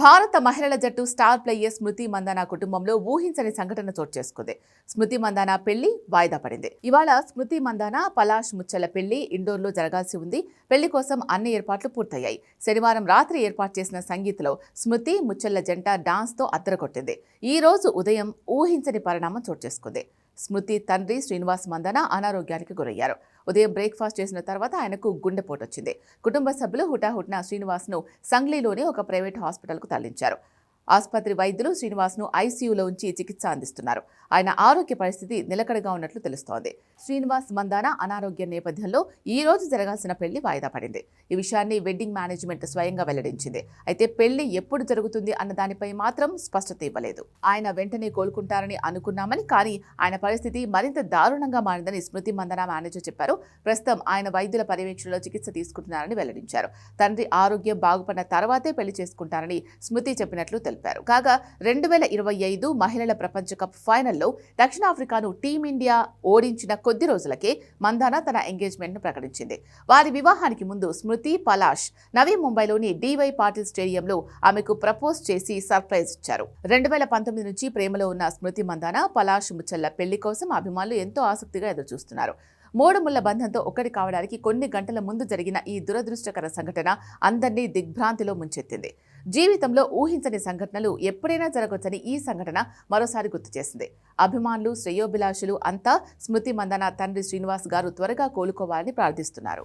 భారత మహిళల జట్టు స్టార్ ప్లేయర్ స్మృతి మందానా కుటుంబంలో ఊహించని సంఘటన చోటు చేసుకుంది. స్మృతి మందానా పెళ్ళి వాయిదా పడింది. ఇవాళ స్మృతి మందాన పలాష్ ముచ్చల పెళ్ళి ఇండోర్లో జరగాల్సి ఉంది. పెళ్ళి కోసం అన్ని ఏర్పాట్లు పూర్తయ్యాయి. శనివారం రాత్రి ఏర్పాటు చేసిన సంగీత్లో స్మృతి ముచ్చల్ల జంట డాన్స్తో అద్దరకొట్టింది ఈ రోజు ఉదయం ఊహించని పరిణామం చోటు చేసుకుంది. స్మృతి తండ్రి శ్రీనివాస్ మందన అనారోగ్యానికి గురయ్యారు. ఉదయం బ్రేక్ఫాస్ట్ చేసిన తర్వాత ఆయనకు గుండెపోటు వచ్చింది కుటుంబ సభ్యులు హుటాహుటిన శ్రీనివాస్ను సంగ్లీలోని ఒక ప్రైవేట్ హాస్పిటల్కు తరలించారు. ఆసుపత్రి వైద్యులు శ్రీనివాస్ను ఐసీయూలో ఉంచి చికిత్స అందిస్తున్నారు. ఆయన ఆరోగ్య పరిస్థితి నిలకడగా ఉన్నట్లు తెలుస్తోంది. శ్రీనివాస్ మందాన అనారోగ్య నేపథ్యంలో ఈ రోజు జరగాల్సిన పెళ్ళి వాయిదా పడింది. ఈ విషయాన్ని వెడ్డింగ్ మేనేజ్మెంట్ స్వయంగా వెల్లడించింది. అయితే పెళ్ళి ఎప్పుడు జరుగుతుంది అన్న దానిపై మాత్రం స్పష్టత ఇవ్వలేదు. ఆయన వెంటనే కోలుకుంటారని అనుకున్నామని కానీ ఆయన పరిస్థితి మరింత దారుణంగా మారిందని స్మృతి మందన మేనేజర్ చెప్పారు. ప్రస్తుతం ఆయన వైద్యుల పర్యవేక్షణలో చికిత్స తీసుకుంటున్నారని వెల్లడించారు. తండ్రి ఆరోగ్యం బాగుపడిన తర్వాతే పెళ్ళి చేసుకుంటారని స్మృతి చెప్పినట్లు తెలిపారు కాగా రెండు వేల ఇరవై ఐదు మహిళల ప్రపంచ కప్ ఫైనల్లో దక్షిణాఫ్రికాను టీమిండియా ఓడించిన కొద్ది రోజులకే మందాన తన ఎంగేజ్మెంట్ను ప్రకటించింది. వారి వివాహానికి ముందు స్మృతి పలాష్ నవీ ముంబైలోని డివై పాటిల్ స్టేడియంలో ఆమెకు ప్రపోజ్ చేసి సర్ప్రైజ్ ఇచ్చారు. రెండు వేల పంతొమ్మిది నుంచి ప్రేమలో ఉన్న స్మృతి మందాన పలాష్ ముచ్చల్ల పెళ్ళి కోసం అభిమానులు ఎంతో ఆసక్తిగా ఎదురుచూస్తున్నారు. మూడు ముళ్ళ బంధంతో ఒక్కటి కావడానికి కొన్ని గంటల ముందు జరిగిన ఈ దురదృష్టకర సంఘటన అందరినీ దిగ్భ్రాంతిలో ముంచెత్తింది. జీవితంలో ఊహించని సంఘటనలు ఎప్పుడైనా జరగవచ్చని ఈ సంఘటన మరోసారి గుర్తు చేసింది. అభిమానులు శ్రేయోభిలాషులు అంతా స్మృతి మందన తండ్రి శ్రీనివాస్ గారు త్వరగా కోలుకోవాలని ప్రార్థిస్తున్నారు.